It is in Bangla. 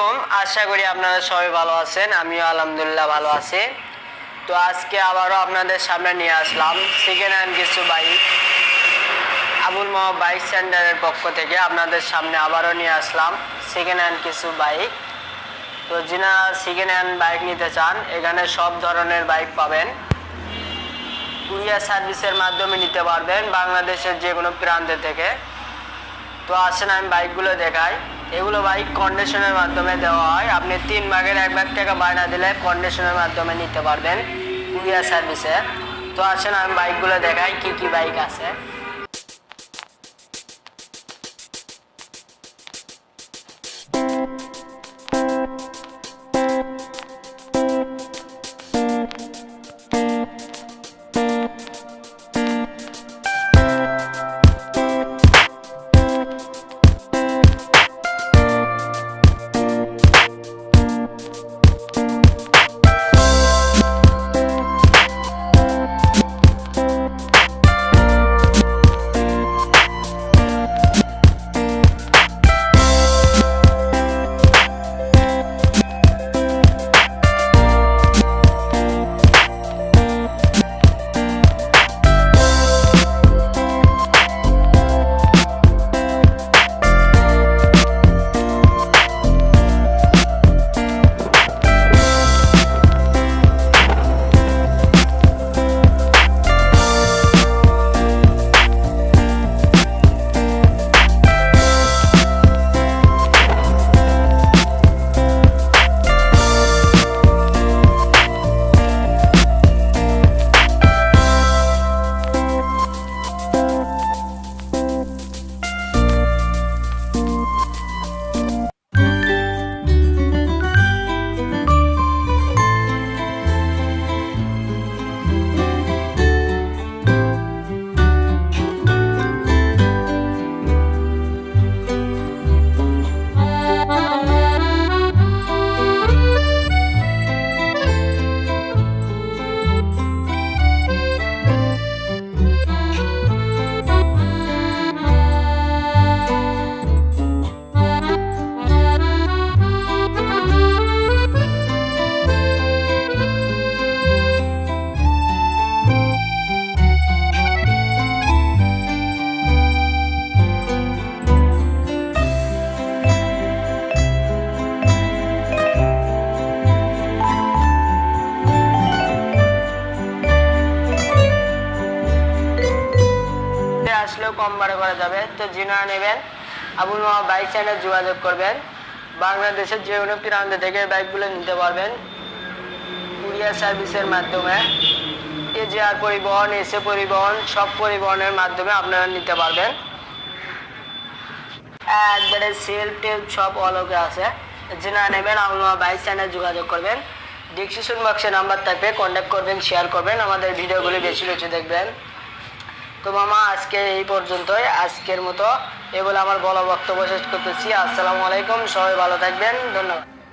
আলাইকুম। আশা করি আপনারা সবাই ভালো আছেন, আমিও আলহামদুলিল্লাহ ভালো আছি। তো আজকে আবারও আপনাদের সামনে নিয়ে আসলাম সেকেন্ড হ্যান্ড কিছু বাইক আবুল মামা বাইক সেন্টারের পক্ষ থেকে আপনাদের সামনে আবারও নিয়ে আসলাম সেকেন্ড হ্যান্ড কিছু বাইক তো যিনারা সেকেন্ড হ্যান্ড বাইক নিতে চান, এখানে সব ধরনের বাইক পাবেন। কুরিয়ার সার্ভিসের মাধ্যমে নিতে পারবেন বাংলাদেশের যে কোনো প্রান্তে থেকে। তো আসেন আমি বাইকগুলো দেখাই। এগুলো বাইক কন্ডিশনের মাধ্যমে দেওয়া হয়। আপনি তিন ভাগের এক ভাগ টাকা বায়না দিলে কন্ডিশনের মাধ্যমে নিতে পারবেন। কুরিয়ার সার্ভিসে তো আসেন, আমি বাইকগুলো দেখাই, কি কি বাইক আছে। কম ভাড়া করা যাবে। তো যিনারা নেবেন, আবুল মামা বাইক চ্যানেল যোগাযোগ করবেন। বাংলাদেশের যে কোনো প্রান্ত থেকে বাইকগুলো নিতে পারবেন। কুরিয়ার সার্ভিসের মাধ্যমে। এজিআর পরিবহন, এসে পরিবহন, সব পরিবহনের মাধ্যমে আপনারা নিতে পারবেন। একবারে সেল টেল সব অলগে আছে। যিনারা নেবেন মামা বাইক চ্যানেল যোগাযোগ করবেন। ডিসক্রিপশন বক্সে নাম্বার থাকবে কন্ট্যাক্ট করবেন শেয়ার করবেন। আমাদের ভিডিওগুলি বেশি বেশি দেখবেন। তো মামা, আজকে এই পর্যন্তই। আজকের মতো এ বলে আমার বলা বক্তব্য শেষ করতেছি। আসসালামু আলাইকুম, সবাই ভালো থাকবেন। ধন্যবাদ।